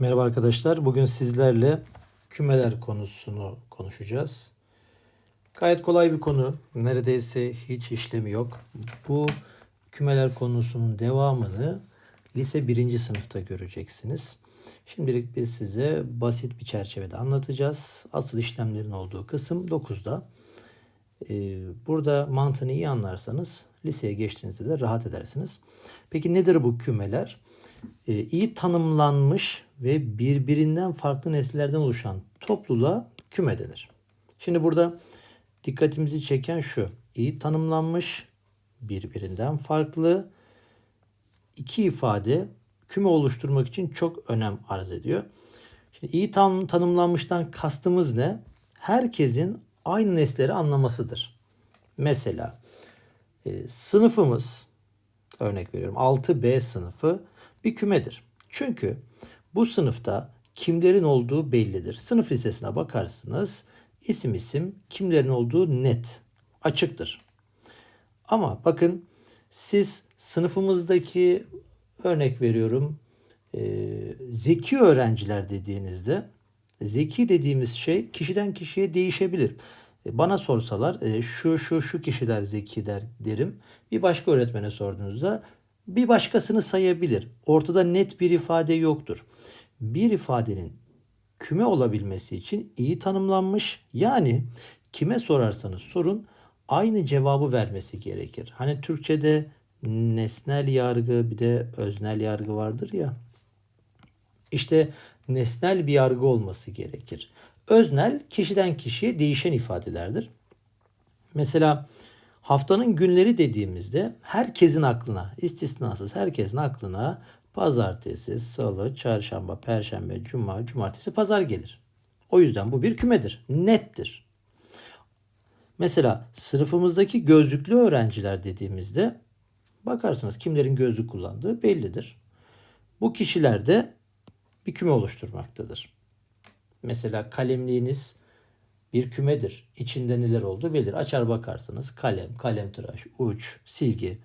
Merhaba arkadaşlar. Bugün sizlerle kümeler konusunu konuşacağız. Gayet kolay bir konu. Neredeyse hiç işlemi yok. Bu kümeler konusunun devamını lise birinci sınıfta göreceksiniz. Şimdilik biz size basit bir çerçevede anlatacağız. Asıl işlemlerin olduğu kısım 9'da. Ee, Burada mantığını iyi anlarsanız liseye geçtiğinizde de rahat edersiniz. Peki nedir bu kümeler? Ee, iyi tanımlanmış ve birbirinden farklı nesillerden oluşan topluluğa küme denir. Şimdi burada dikkatimizi çeken şu. İyi tanımlanmış, birbirinden farklı iki ifade küme oluşturmak için çok önem arz ediyor. Şimdi iyi tam tanımlanmıştan kastımız ne? Herkesin aynı nesleri anlamasıdır. Mesela e, sınıfımız örnek veriyorum 6B sınıfı bir kümedir. Çünkü bu sınıfta kimlerin olduğu bellidir. Sınıf listesine bakarsınız isim isim kimlerin olduğu net, açıktır. Ama bakın siz sınıfımızdaki örnek veriyorum e, zeki öğrenciler dediğinizde zeki dediğimiz şey kişiden kişiye değişebilir. E, Bana sorsalar e, şu şu şu kişiler zeki der derim. Bir başka öğretmene sorduğunuzda bir başkasını sayabilir. Ortada net bir ifade yoktur. Bir ifadenin küme olabilmesi için iyi tanımlanmış yani kime sorarsanız sorun aynı cevabı vermesi gerekir. Hani Türkçe'de nesnel yargı bir de öznel yargı vardır ya. İşte nesnel bir yargı olması gerekir. Öznel kişiden kişiye değişen ifadelerdir. Mesela haftanın günleri dediğimizde herkesin aklına, istisnasız herkesin aklına pazartesi, salı, çarşamba, perşembe, cuma, cumartesi, pazar gelir. O yüzden bu bir kümedir. Nettir. Mesela sınıfımızdaki gözlüklü öğrenciler dediğimizde bakarsınız kimlerin gözlük kullandığı bellidir. Bu kişiler de bir küme oluşturmaktadır. Mesela kalemliğiniz bir kümedir. İçinde neler olduğu belli. Açar bakarsınız kalem, kalem tıraş, uç, silgi.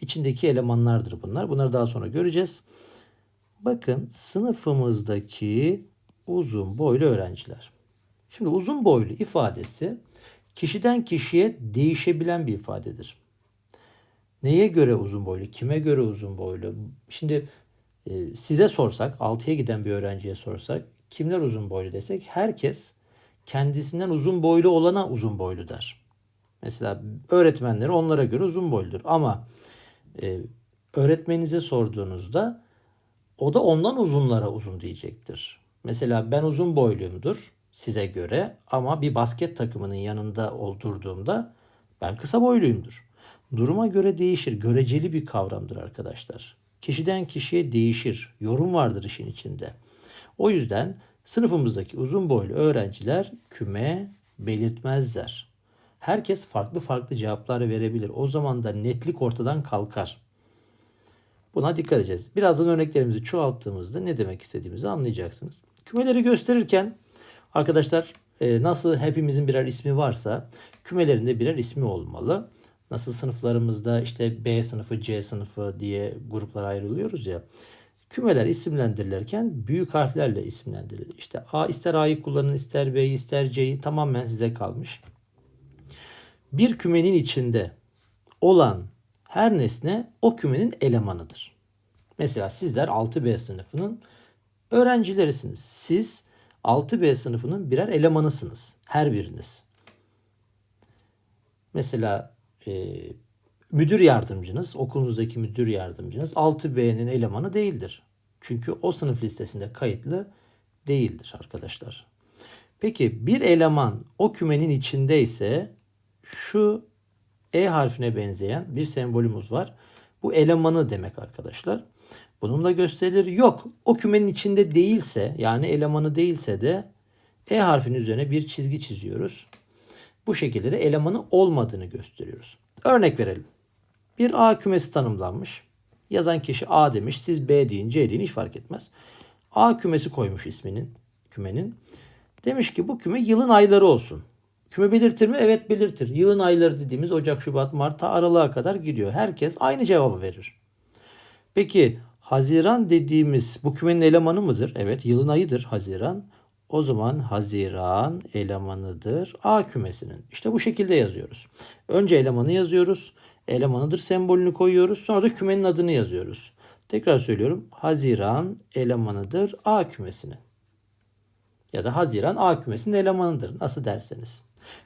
İçindeki elemanlardır bunlar. Bunları daha sonra göreceğiz. Bakın sınıfımızdaki uzun boylu öğrenciler. Şimdi uzun boylu ifadesi kişiden kişiye değişebilen bir ifadedir. Neye göre uzun boylu? Kime göre uzun boylu? Şimdi e, size sorsak, 6'ya giden bir öğrenciye sorsak kimler uzun boylu desek herkes kendisinden uzun boylu olana uzun boylu der. Mesela öğretmenleri onlara göre uzun boyludur. Ama e, öğretmeninize sorduğunuzda o da ondan uzunlara uzun diyecektir. Mesela ben uzun boyluyumdur size göre ama bir basket takımının yanında oturduğumda ben kısa boyluyumdur. Duruma göre değişir. Göreceli bir kavramdır arkadaşlar. Kişiden kişiye değişir. Yorum vardır işin içinde. O yüzden sınıfımızdaki uzun boylu öğrenciler küme belirtmezler. Herkes farklı farklı cevaplar verebilir. O zaman da netlik ortadan kalkar. Buna dikkat edeceğiz. Birazdan örneklerimizi çoğalttığımızda ne demek istediğimizi anlayacaksınız. Kümeleri gösterirken arkadaşlar e, nasıl hepimizin birer ismi varsa kümelerinde birer ismi olmalı. Nasıl sınıflarımızda işte B sınıfı, C sınıfı diye gruplara ayrılıyoruz ya. Kümeler isimlendirilirken büyük harflerle isimlendirilir. İşte A ister A'yı kullanın, ister B'yi, ister C'yi tamamen size kalmış. Bir kümenin içinde olan her nesne o kümenin elemanıdır. Mesela sizler 6B sınıfının öğrencilerisiniz. Siz 6B sınıfının birer elemanısınız. Her biriniz. Mesela e, müdür yardımcınız, okulunuzdaki müdür yardımcınız 6B'nin elemanı değildir. Çünkü o sınıf listesinde kayıtlı değildir arkadaşlar. Peki bir eleman o kümenin içindeyse şu E harfine benzeyen bir sembolümüz var. Bu elemanı demek arkadaşlar. Bununla gösterilir. Yok o kümenin içinde değilse yani elemanı değilse de E harfinin üzerine bir çizgi çiziyoruz. Bu şekilde de elemanı olmadığını gösteriyoruz. Örnek verelim. Bir A kümesi tanımlanmış. Yazan kişi A demiş. Siz B deyin, C deyin hiç fark etmez. A kümesi koymuş isminin, kümenin. Demiş ki bu küme yılın ayları olsun. Küme belirtir mi? Evet belirtir. Yılın ayları dediğimiz Ocak, Şubat, Mart ta Aralık'a kadar gidiyor. Herkes aynı cevabı verir. Peki Haziran dediğimiz bu kümenin elemanı mıdır? Evet, yılın ayıdır Haziran. O zaman Haziran elemanıdır A kümesinin. İşte bu şekilde yazıyoruz. Önce elemanı yazıyoruz. Elemanıdır sembolünü koyuyoruz. Sonra da kümenin adını yazıyoruz. Tekrar söylüyorum. Haziran elemanıdır A kümesinin. Ya da Haziran A kümesinin elemanıdır. Nasıl derseniz.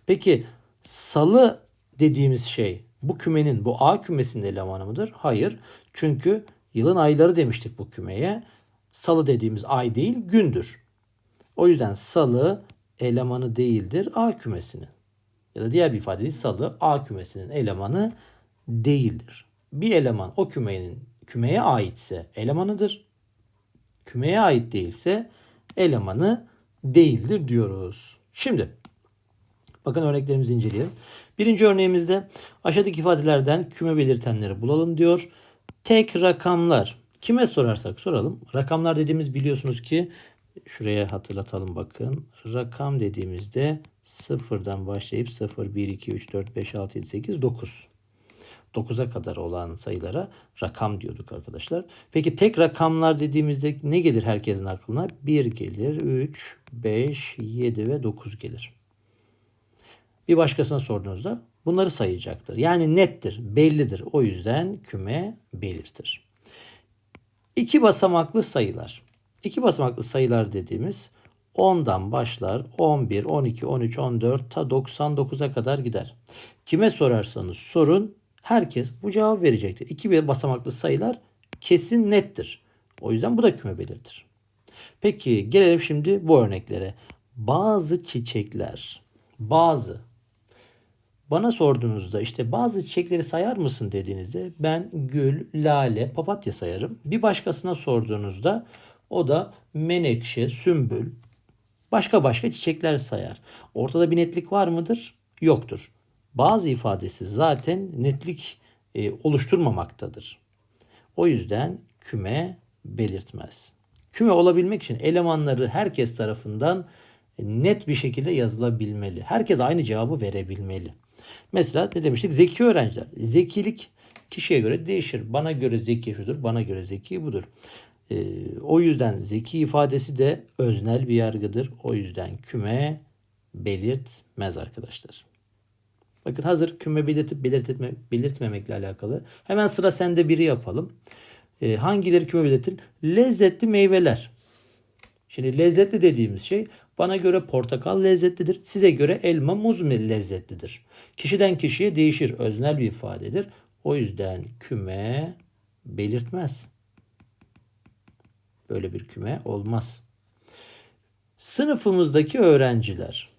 Peki salı dediğimiz şey bu kümenin, bu A kümesinin elemanı mıdır? Hayır. Çünkü yılın ayları demiştik bu kümeye. Salı dediğimiz ay değil, gündür. O yüzden salı elemanı değildir A kümesinin. Ya da diğer bir ifadeyle salı A kümesinin elemanı değildir. Bir eleman o kümenin kümeye aitse elemanıdır. Kümeye ait değilse elemanı değildir diyoruz. Şimdi bakın örneklerimizi inceleyelim. Birinci örneğimizde aşağıdaki ifadelerden küme belirtenleri bulalım diyor. Tek rakamlar. Kime sorarsak soralım. Rakamlar dediğimiz biliyorsunuz ki şuraya hatırlatalım bakın. Rakam dediğimizde sıfırdan başlayıp 0, 1, 2, 3, 4, 5, 6, 7, 8, 9. 9'a kadar olan sayılara rakam diyorduk arkadaşlar. Peki tek rakamlar dediğimizde ne gelir herkesin aklına? 1 gelir, 3, 5, 7 ve 9 gelir. Bir başkasına sorduğunuzda bunları sayacaktır. Yani nettir, bellidir. O yüzden küme belirtir. İki basamaklı sayılar. İki basamaklı sayılar dediğimiz 10'dan başlar 11, 12, 13, 14 ta 99'a kadar gider. Kime sorarsanız sorun herkes bu cevap verecektir. İki basamaklı sayılar kesin nettir. O yüzden bu da küme belirtir. Peki gelelim şimdi bu örneklere. Bazı çiçekler, bazı bana sorduğunuzda işte bazı çiçekleri sayar mısın dediğinizde ben gül, lale, papatya sayarım. Bir başkasına sorduğunuzda o da menekşe, sümbül, başka başka çiçekler sayar. Ortada bir netlik var mıdır? Yoktur. Bazı ifadesi zaten netlik e, oluşturmamaktadır. O yüzden küme belirtmez. Küme olabilmek için elemanları herkes tarafından net bir şekilde yazılabilmeli. Herkes aynı cevabı verebilmeli. Mesela ne demiştik? Zeki öğrenciler. Zekilik kişiye göre değişir. Bana göre zeki şudur, bana göre zeki budur. Ee, o yüzden zeki ifadesi de öznel bir yargıdır. O yüzden küme belirtmez arkadaşlar. Bakın hazır küme belirtip belirtme, belirtmemekle alakalı. Hemen sıra sende biri yapalım. Ee, hangileri küme belirtir? Lezzetli meyveler. Şimdi lezzetli dediğimiz şey bana göre portakal lezzetlidir. Size göre elma, muz lezzetlidir. Kişiden kişiye değişir. Öznel bir ifadedir. O yüzden küme belirtmez. Böyle bir küme olmaz. Sınıfımızdaki öğrenciler.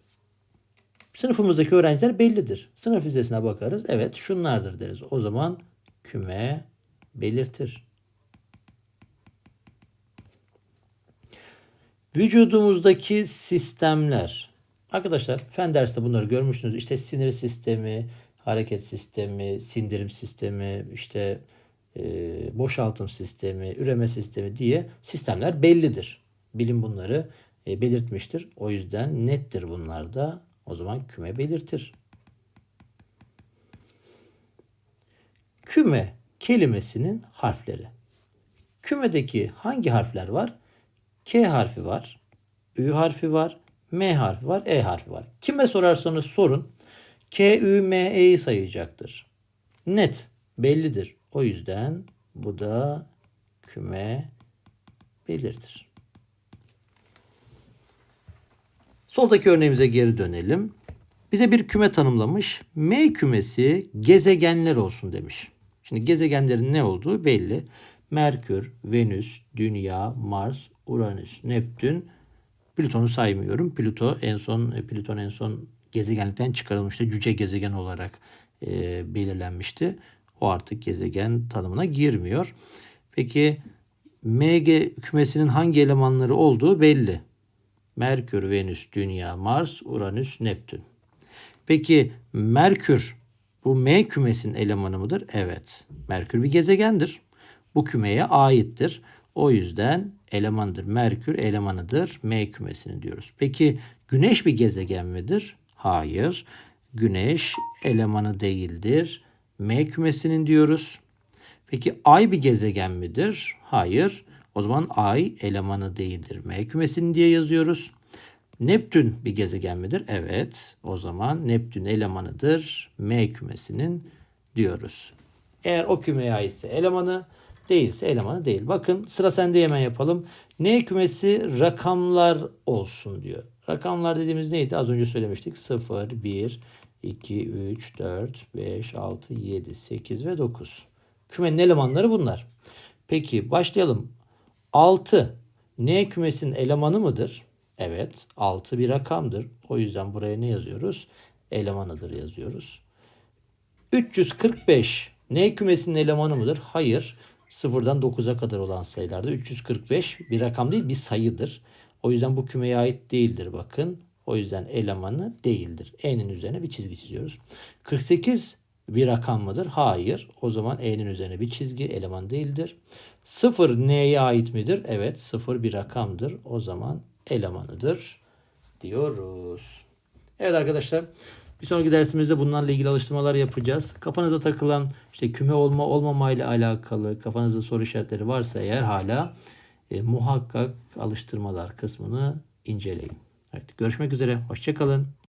Sınıfımızdaki öğrenciler bellidir. Sınıf vizesine bakarız. Evet şunlardır deriz. O zaman küme belirtir. Vücudumuzdaki sistemler. Arkadaşlar fen derste bunları görmüşsünüz. İşte sinir sistemi, hareket sistemi, sindirim sistemi, işte e, boşaltım sistemi, üreme sistemi diye sistemler bellidir. Bilim bunları e, belirtmiştir. O yüzden nettir bunlar da. O zaman küme belirtir. Küme kelimesinin harfleri. Kümedeki hangi harfler var? K harfi var, Ü harfi var, M harfi var, E harfi var. Kime sorarsanız sorun K, Ü, M, E'yi sayacaktır. Net, bellidir. O yüzden bu da küme belirtir. Soldaki örneğimize geri dönelim. Bize bir küme tanımlamış. M kümesi gezegenler olsun demiş. Şimdi gezegenlerin ne olduğu belli. Merkür, Venüs, Dünya, Mars, Uranüs, Neptün, Plüton'u saymıyorum. Plüto en son Plüton en son gezegenlikten çıkarılmıştı. Cüce gezegen olarak e, belirlenmişti. O artık gezegen tanımına girmiyor. Peki MG kümesinin hangi elemanları olduğu belli. Merkür, Venüs, Dünya, Mars, Uranüs, Neptün. Peki Merkür bu M kümesinin elemanı mıdır? Evet. Merkür bir gezegendir. Bu kümeye aittir. O yüzden elemandır. Merkür elemanıdır. M kümesini diyoruz. Peki Güneş bir gezegen midir? Hayır. Güneş elemanı değildir. M kümesinin diyoruz. Peki ay bir gezegen midir? Hayır. O zaman ay elemanı değildir. M kümesinin diye yazıyoruz. Neptün bir gezegen midir? Evet. O zaman Neptün elemanıdır. M kümesinin diyoruz. Eğer o kümeye aitse elemanı değilse elemanı değil. Bakın sıra sende hemen yapalım. N kümesi rakamlar olsun diyor. Rakamlar dediğimiz neydi? Az önce söylemiştik. 0, 1, 2, 3, 4, 5, 6, 7, 8 ve 9. Kümenin elemanları bunlar. Peki başlayalım. 6 N kümesinin elemanı mıdır? Evet. 6 bir rakamdır. O yüzden buraya ne yazıyoruz? Elemanıdır yazıyoruz. 345 N kümesinin elemanı mıdır? Hayır. Sıfırdan 9'a kadar olan sayılarda 345 bir rakam değil bir sayıdır. O yüzden bu kümeye ait değildir bakın. O yüzden elemanı değildir. E'nin üzerine bir çizgi çiziyoruz. 48 bir rakam mıdır? Hayır. O zaman E'nin üzerine bir çizgi eleman değildir. 0 N'ye ait midir? Evet 0 bir rakamdır. O zaman elemanıdır diyoruz. Evet arkadaşlar bir sonraki dersimizde bunlarla ilgili alıştırmalar yapacağız. Kafanıza takılan işte küme olma olmama ile alakalı kafanızda soru işaretleri varsa eğer hala e, muhakkak alıştırmalar kısmını inceleyin. Evet görüşmek üzere. Hoşçakalın.